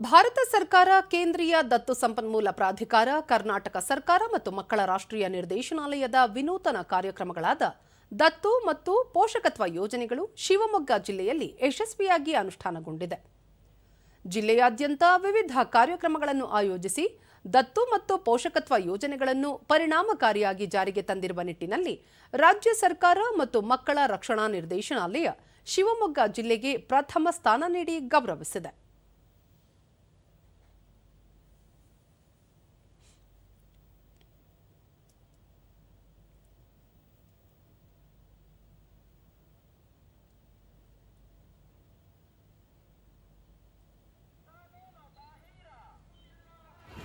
ಭಾರತ ಸರ್ಕಾರ ಕೇಂದ್ರೀಯ ದತ್ತು ಸಂಪನ್ಮೂಲ ಪ್ರಾಧಿಕಾರ, ಕರ್ನಾಟಕ ಸರ್ಕಾರ ಮತ್ತು ಮಕ್ಕಳ ರಾಷ್ಟ್ರೀಯ ನಿರ್ದೇಶನಾಲಯದ ವಿನೂತನ ಕಾರ್ಯಕ್ರಮಗಳಾದ ದತ್ತು ಮತ್ತು ಪೋಷಕತ್ವ ಯೋಜನೆಗಳು ಶಿವಮೊಗ್ಗ ಜಿಲ್ಲೆಯಲ್ಲಿ ಯಶಸ್ವಿಯಾಗಿ ಅನುಷ್ಠಾನಗೊಂಡಿದೆ. ಜಿಲ್ಲೆಯಾದ್ಯಂತ ವಿವಿಧ ಕಾರ್ಯಕ್ರಮಗಳನ್ನು ಆಯೋಜಿಸಿ ದತ್ತು ಮತ್ತು ಪೋಷಕತ್ವ ಯೋಜನೆಗಳನ್ನು ಪರಿಣಾಮಕಾರಿಯಾಗಿ ಜಾರಿಗೆ ತಂದಿರುವ ನಿಟ್ಟಿನಲ್ಲಿ ರಾಜ್ಯ ಸರ್ಕಾರ ಮತ್ತು ಮಕ್ಕಳ ರಕ್ಷಣಾ ನಿರ್ದೇಶನಾಲಯ ಶಿವಮೊಗ್ಗ ಜಿಲ್ಲೆಗೆ ಪ್ರಥಮ ಸ್ಥಾನ ನೀಡಿ ಗೌರವಿಸಿದೆ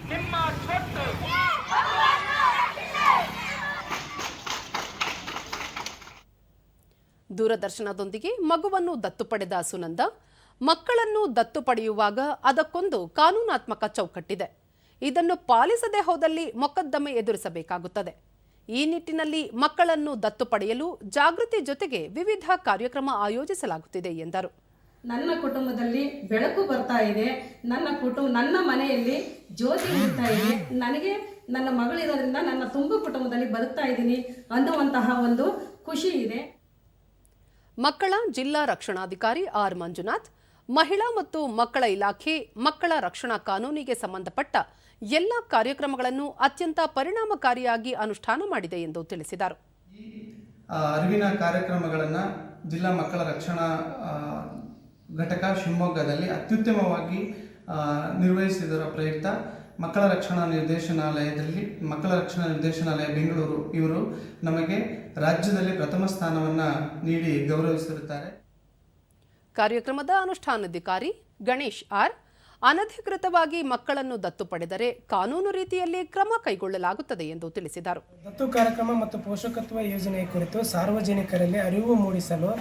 ನಿಮ್ಮ ಸ್ವತ್ತು ದೂರದರ್ಶನದೊಂದಿಗೆ ಮಗುವನ್ನು ದತ್ತು ಪಡೆದ ಸುನಂದ, ಮಕ್ಕಳನ್ನು ದತ್ತು ಪಡೆಯುವಾಗ ಅದಕ್ಕೊಂದು ಕಾನೂನಾತ್ಮಕ ಚೌಕಟ್ಟಿದೆ. ಇದನ್ನು ಪಾಲಿಸದೆ ಹೋದಲ್ಲಿ ಮೊಕದ್ದಮೆ ಎದುರಿಸಬೇಕಾಗುತ್ತದೆ. ಈ ನಿಟ್ಟಿನಲ್ಲಿ ಮಕ್ಕಳನ್ನು ದತ್ತು ಪಡೆಯಲು ಜಾಗೃತಿ ಜೊತೆಗೆ ವಿವಿಧ ಕಾರ್ಯಕ್ರಮ ಆಯೋಜಿಸಲಾಗುತ್ತಿದೆ ಎಂದರು. ನನ್ನ ಕುಟುಂಬದಲ್ಲಿ ಬೆಳಕು ಬರ್ತಾ ಇದೆ. ನನ್ನ ಕುಟುಂಬ ನನ್ನ ಮನೆಯಲ್ಲಿ ಜ್ಯೋತಿ ಇರ್ತಾ ಇದೆ. ನನಗೆ ನನ್ನ ಮಗಳಿರೋದ್ರಿಂದ ನನ್ನ ತುಂಬ ಕುಟುಂಬದಲ್ಲಿ ಬದುಕ್ತಾ ಇದ್ದೀನಿ ಅನ್ನುವಂತಹ ಒಂದು ಖುಷಿ ಇದೆ. ಮಕ್ಕಳ ಜಿಲ್ಲಾ ರಕ್ಷಣಾಧಿಕಾರಿ ಆರ್ ಮಂಜುನಾಥ್, ಮಹಿಳಾ ಮತ್ತು ಮಕ್ಕಳ ಇಲಾಖೆ ಮಕ್ಕಳ ರಕ್ಷಣಾ ಕಾನೂನಿಗೆ ಸಂಬಂಧಪಟ್ಟ ಎಲ್ಲ ಕಾರ್ಯಕ್ರಮಗಳನ್ನು ಅತ್ಯಂತ ಪರಿಣಾಮಕಾರಿಯಾಗಿ ಅನುಷ್ಠಾನ ಮಾಡಿದೆ ಎಂದು ತಿಳಿಸಿದರು. ಅರಿವಿನ ಕಾರ್ಯಕ್ರಮಗಳನ್ನು ಜಿಲ್ಲಾ ಮಕ್ಕಳ ರಕ್ಷಣಾ ಘಟಕ ಶಿವಮೊಗ್ಗದಲ್ಲಿ ಅತ್ಯುತ್ತಮವಾಗಿ ನಿರ್ವಹಿಸಿದರ ಪ್ರಯುಕ್ತ ಮಕ್ಕಳ ರಕ್ಷಣಾ ನಿರ್ದೇಶನಾಲಯದಲ್ಲಿ, ಮಕ್ಕಳ ರಕ್ಷಣಾ ನಿರ್ದೇಶನಾಲಯ ಬೆಂಗಳೂರು ಇವರು ನಮಗೆ ರಾಜ್ಯದಲ್ಲಿ ಪ್ರಥಮ ಸ್ಥಾನವನ್ನು ನೀಡಿ ಗೌರವಿಸಿರುತ್ತಾರೆ. ಕಾರ್ಯಕ್ರಮದ ಅನುಷ್ಠಾನಾಧಿಕಾರಿ ಗಣೇಶ್ ಆರ್. ಅನಧಿಕೃತವಾಗಿ ಮಕ್ಕಳನ್ನು ದತ್ತು ಪಡೆದರೆ ಕಾನೂನು ರೀತಿಯಲ್ಲಿ ಕ್ರಮ ಕೈಗೊಳ್ಳಲಾಗುತ್ತದೆ ಎಂದು ತಿಳಿಸಿದರು. ದತ್ತು ಕಾರ್ಯಕ್ರಮ ಮತ್ತು ಪೋಷಕತ್ವ ಯೋಜನೆ ಕುರಿತು ಸಾರ್ವಜನಿಕರಲ್ಲಿ ಅರಿವು ಮೂಡಿಸಲು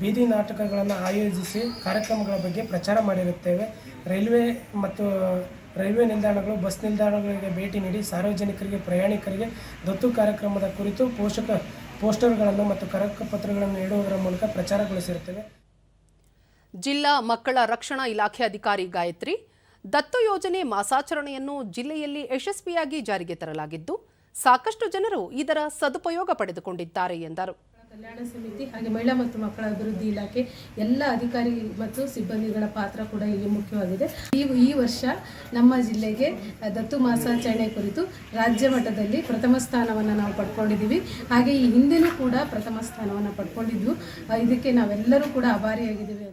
ಬೀದಿ ನಾಟಕಗಳನ್ನು ಆಯೋಜಿಸಿ ಕಾರ್ಯಕ್ರಮಗಳ ಬಗ್ಗೆ ಪ್ರಚಾರ ಮಾಡಿರುತ್ತೇವೆ. ರೈಲ್ವೆ ಮತ್ತು ರೈಲ್ವೆ ನಿಲ್ದಾಣಗಳು ಬಸ್ ನಿಲ್ದಾಣಗಳಿಗೆ ಭೇಟಿ ನೀಡಿ ಸಾರ್ವಜನಿಕರಿಗೆ ಪ್ರಯಾಣಿಕರಿಗೆ ದತ್ತು ಕಾರ್ಯಕ್ರಮದ ಕುರಿತು ಪೋಷಕ ಪೋಸ್ಟರ್ಗಳನ್ನು ಮತ್ತು ಕರಕಪತ್ರಗಳನ್ನು ನೀಡುವುದರ ಮೂಲಕ ಪ್ರಚಾರಗೊಳಿಸಿರುತ್ತೇವೆ. ಜಿಲ್ಲಾ ಮಕ್ಕಳ ರಕ್ಷಣಾ ಇಲಾಖೆ ಅಧಿಕಾರಿ ಗಾಯತ್ರಿ ದತ್ತು ಯೋಜನೆ ಮಾಸಾಚರಣೆಯನ್ನು ಜಿಲ್ಲೆಯಲ್ಲಿ ಯಶಸ್ವಿಯಾಗಿ ಜಾರಿಗೆ ತರಲಾಗಿದ್ದು, ಸಾಕಷ್ಟು ಜನರು ಇದರ ಸದುಪಯೋಗ ಪಡೆದುಕೊಂಡಿದ್ದಾರೆ ಎಂದರು. ಕಲ್ಯಾಣ ಸಮಿತಿ ಹಾಗೆ ಮಹಿಳಾ ಮತ್ತು ಮಕ್ಕಳ ಅಭಿವೃದ್ಧಿ ಇಲಾಖೆ ಎಲ್ಲ ಅಧಿಕಾರಿ ಮತ್ತು ಸಿಬ್ಬಂದಿಗಳ ಪಾತ್ರ ಕೂಡ ಇಲ್ಲಿ ಮುಖ್ಯವಾಗಿದೆ. ಈ ಈ ವರ್ಷ ನಮ್ಮ ಜಿಲ್ಲೆಗೆ ದತ್ತು ಮಾಸಾಚರಣೆ ಕುರಿತು ರಾಜ್ಯ ಮಟ್ಟದಲ್ಲಿ ಪ್ರಥಮ ಸ್ಥಾನವನ್ನು ನಾವು ಪಡ್ಕೊಂಡಿದ್ದೀವಿ. ಹಾಗೆ ಈ ಹಿಂದೆನೂ ಕೂಡ ಪ್ರಥಮ ಸ್ಥಾನವನ್ನು ಪಡ್ಕೊಂಡಿದ್ದು ಇದಕ್ಕೆ ನಾವೆಲ್ಲರೂ ಕೂಡ ಆಭಾರಿಯಾಗಿದ್ದೀವಿ